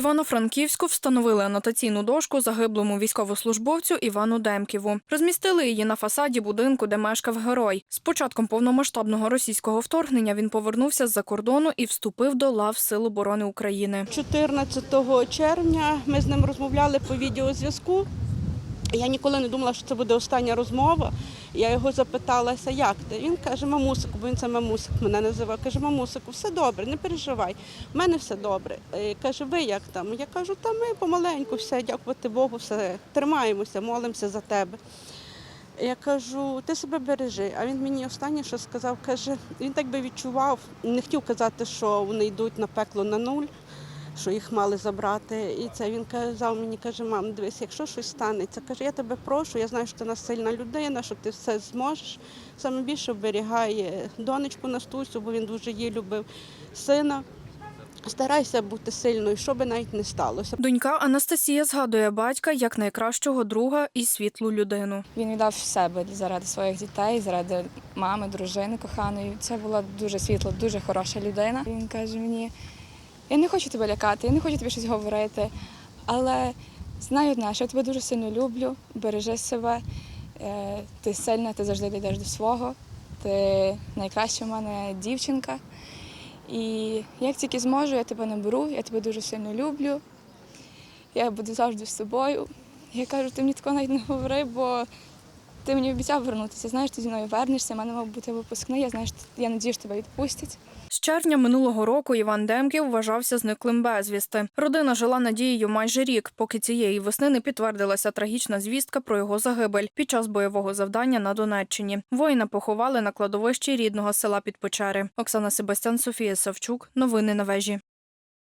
Івано-Франківську встановили анотаційну дошку загиблому військовослужбовцю Івану Демківу. Розмістили її на фасаді будинку, де мешкав герой. З початком повномасштабного російського вторгнення він повернувся з-за кордону і вступив до лав Сил оборони України. 14 червня ми з ним розмовляли по відеозв'язку. Я ніколи не думала, що це буде остання розмова. Я його запиталася, як ти? Він каже, мамусику, бо він це мамусик мене називав. Каже, мамусику, все добре, не переживай. У мене все добре. Е, Каже, ви як там? Я кажу, та ми помаленьку, все, дякувати Богу, все тримаємося, молимося за тебе. Я кажу, ти себе бережи. А він мені останнє, що сказав, каже, він так би відчував, не хотів казати, що вони йдуть на пекло на нуль, що їх мали забрати. І це він казав мені, каже, мам, дивись, якщо щось станеться, каже, я тебе прошу, я знаю, що ти у нас сильна людина, що ти все зможеш. Саме більше оберігає донечку Настусю, бо він дуже її любив, сина. Старайся бути сильною, що би навіть не сталося. Донька Анастасія згадує батька як найкращого друга і світлу людину. Він віддав себе заради своїх дітей, заради мами, дружини коханої. Це була дуже світла, дуже хороша людина. Він каже мені: я не хочу тебе лякати, я не хочу тобі щось говорити, але знай одне, що я тебе дуже сильно люблю, бережи себе, е, ти сильна, ти завжди йдеш до свого, ти найкраща в мене дівчинка. І як тільки зможу, я тебе наберу, я тебе дуже сильно люблю. Я буду завжди з тобою. Я кажу, ти мені такого навіть не говори, бо ти мені обіцяв вернутися. Знаєш, ти зі мною вернешся, в мене мав бути випускний, я знаю, що я надію, що тебе відпустять. З червня минулого року Іван Демків вважався зниклим безвісти. Родина жила надією майже рік, поки цієї весни не підтвердилася трагічна звістка про його загибель під час бойового завдання на Донеччині. Воїна поховали на кладовищі рідного села Підпечери. Оксана Себастян, Софія Савчук. Новини на вежі.